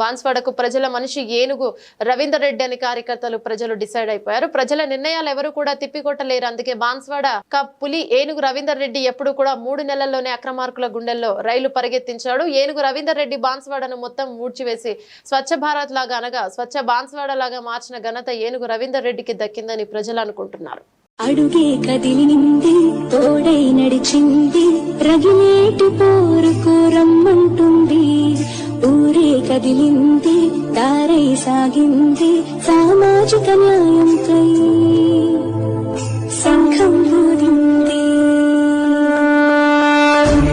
బాన్స్వాడకు ప్రజల మనిషి ఏనుగు రవీందర్ రెడ్డి అని కార్యకర్తలు ప్రజలు డిసైడ్ అయిపోయారు. ప్రజల నిర్ణయాలు ఎవరు కూడా తిప్పికొట్టలేరు. అందుకే బాన్స్వాడ పులి ఏనుగు రవీందర్ రెడ్డి ఎప్పుడు కూడా మూడు నెలల్లోనే అక్రమార్కుల గుండెల్లో రైలు పరిగెత్తించాడు. ఏనుగు రవీందర్ రెడ్డి బాన్స్వాడను మొత్తం మూడ్చివేసి స్వచ్ఛ భారత్ లాగా అనగా స్వచ్ఛ బాన్స్వాడ లాగా మార్చిన ఘనత ఏనుగు రవీందర్ రెడ్డికి దక్కిందని ప్రజలు అనుకుంటున్నారు. అడుగే కదిలింది తోడై నడిచింది రగిలేటి కదిలింది దారై సాగింది సామాజిక న్యాయంకై సంఘం ఊదింది.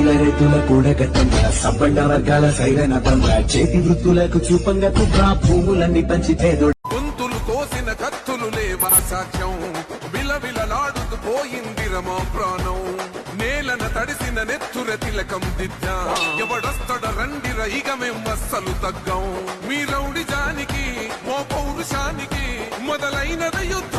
రైతుల కూడగట్టంగా సబ్బండ వర్గాల సైరనతంగా చేతి వృత్తులకు చూపంగా తువ్వా భూములన్నీ పంచి పేదోడు గొంతులు కోసిన కత్తులు లేవా సాక్ష్యం విలవిలలాడుతూ పోయింది రమా ప్రాణం. నేలన తడిసిన నెత్తుర తిలకం దిద్దా. ఎవడొస్తడ రండి రైగ మేం అస్సలు తగ్గం. మీ రౌడి జానికి ఓ పౌరుషానికి మొదలైనద యుద్ధం.